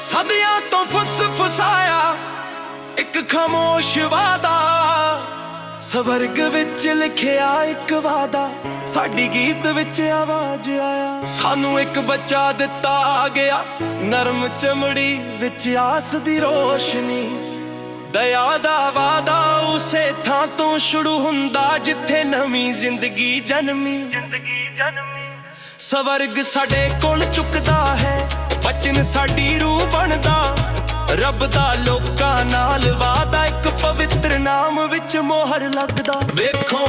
ਸਦੀਆਂ ਤੋਂ ਫੁੱਸ ਫੁਸਾਇਆ ਇੱਕ ਖਾਮੋਸ਼ ਵਾਦਾ। ਸਵਰਗ ਵਿੱਚ ਲਿਖਿਆ ਇੱਕ ਵਾਦਾ, ਸਾਡੀ ਗੀਤ ਵਿੱਚ ਆਵਾਜ਼ ਆਇਆ। ਸਾਨੂੰ ਇੱਕ ਬੱਚਾ ਦਿੱਤਾ ਗਿਆ, ਨਰਮ ਚਮੜੀ ਵਿੱਚ ਆਸ ਦੀ ਰੋਸ਼ਨੀ। ਦਇਆ ਦਾ ਵਾਦਾ ਉਸੇ ਥਾਂ ਤੋਂ ਸ਼ੁਰੂ ਹੁੰਦਾ ਜਿੱਥੇ ਨਵੀਂ ਜ਼ਿੰਦਗੀ ਜਨਮੀ। ਜ਼ਿੰਦਗੀ ਜਨਮੀ। ਸਵਰਗ ਸਾਡੇ ਕੋਲ ਚੁੱਕਦਾ ਹੈ ਬਚਨ ਸਾਡੀ ਰੂਹ ਬਣਦਾ। ਰੱਬ ਦਾ ਲੋਕਾਂ ਨਾਲ ਵਾਦਾ ਇੱਕ ਪਵਿੱਤਰ ਨਾਮ ਵਿੱਚ ਮੋਹਰ ਲੱਗਦਾ। ਵੇਖੋ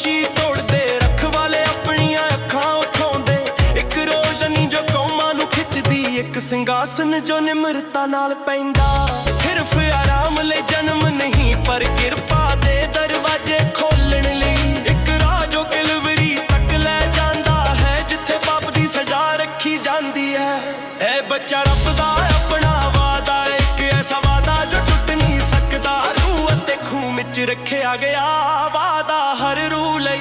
ਖਾਮੋਸ਼ੀ ਤੋੜਦੇ ਰਖਵਾਲੇ ਆਪਣੀਆਂ ਅੱਖਾਂ ਉਠਾਉਂਦੇ। ਇੱਕ ਰੋਸ਼ਨੀ ਜੋ ਕੌਮਾਂ ਨੂੰ ਖਿੱਚਦੀ, ਇੱਕ ਸਿੰਘਾਸਨ ਜੋ ਨਿਮਰਤਾ ਨਾਲ ਪੈਂਦਾ। ਸਿਰਫ ਆਰਾਮ ਲਈ ਜਨਮ ਨਹੀਂ, ਪਰ ਕਿਰਪਾ ਦੇ ਦਰਵਾਜ਼ੇ ਖੋਲਣ ਲਈ। ਇੱਕ ਰਾਹ ਜੋ ਕਿਲਵਰੀ ਤੱਕ ਲੈ ਜਾਂਦਾ ਹੈ, ਜਿੱਥੇ ਪਾਪ ਦੀ ਸਜ਼ਾ ਰੱਖੀ ਜਾਂਦੀ ਹੈ। ਇਹ ਬੱਚਾ ਰੱਬ ਦਾ ਖੂਨ ਰੱਖਿਆ ਗਿਆ ਵਾਦਾ ਹਰ ਰੂਹ ਲਈ।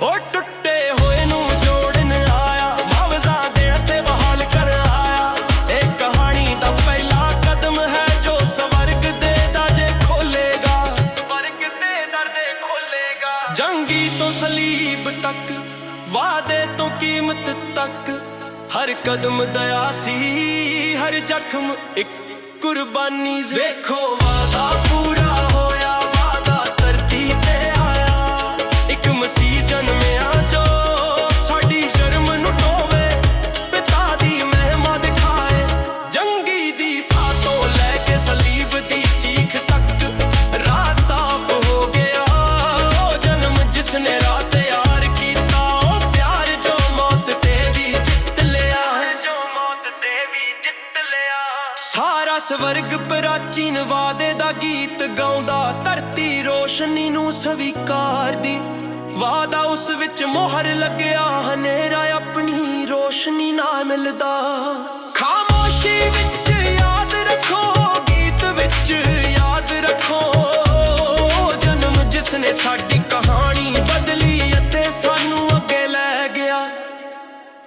ਉਹ ਟੁੱਟੇ ਹੋਏ ਨੂੰ ਜੋੜਨ ਆਇਆ ਮੁਆਵਜ਼ਾ ਦੇਣ ਤੇ ਬਹਾਲ ਕਰ ਆਇਆ। ਇਹ ਕਹਾਣੀ ਦਾ ਪਹਿਲਾ ਕਦਮ ਹੈ ਜੋ ਸਵਰਗ ਦੇ ਦਰਜੇ ਖੋਲੇਗਾ ਸਵਰਗ ਦੇ ਦਰਦੇ ਖੋਲੇਗਾ ਜੰਗੀ ਤੋਂ ਸਲੀਬ ਤੱਕ ਵਾਦੇ ਤੋਂ ਕੀਮਤ ਤੱਕ, ਹਰ ਕਦਮ ਦਇਆ ਸੀ, ਹਰ ਜ਼ਖਮ ਇੱਕ ਕੁਰਬਾਨੀ ਸੀ। ਵੇਖੋ ਵਾਦਾ ਪੂਰਾ ਸਾਰਾ ਸਵਰਗ ਪ੍ਰਾਚੀਨ ਵਾਦੇ ਦਾ ਗੀਤ ਗਾਉਂਦਾ, ਧਰਤੀ ਰੋਸ਼ਨੀ ਨੂੰ ਸਵੀਕਾਰਦੀ ਵਾਦਾ ਉਸ ਵਿੱਚ ਮੋਹਰ ਲੱਗਿਆ, ਹਨੇਰਾ ਆਪਣੀ ਰੋਸ਼ਨੀ ਨਾਲ ਮਿਲਦਾ। ਖਾਮੋਸ਼ੀ ਵਿੱਚ ਯਾਦ ਰੱਖੋ, ਗੀਤ ਵਿੱਚ ਯਾਦ ਰੱਖੋ। ਜਨਮ ਜਿਸ ਨੇ ਸਾਡੀ ਕਹਾਣੀ ਬਦਲੀ ਅਤੇ ਸਾਨੂੰ ਅੱਗੇ ਲੈ ਗਿਆ।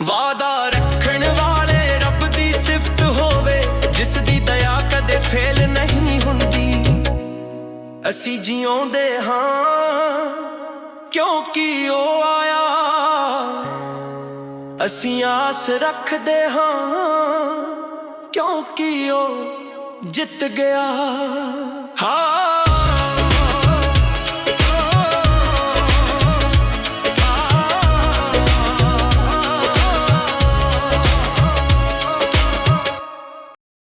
ਵਾਦਾ ਅਸੀਂ ਜਿਉਂਦੇ ਹਾਂ, ਕਿਉਂਕਿ ਉਹ ਆਇਆ। ਅਸੀਂ ਆਸ ਰੱਖਦੇ ਹਾਂ, ਕਿਉਂਕਿ ਉਹ ਜਿੱਤ ਗਿਆ। ਹਾਂ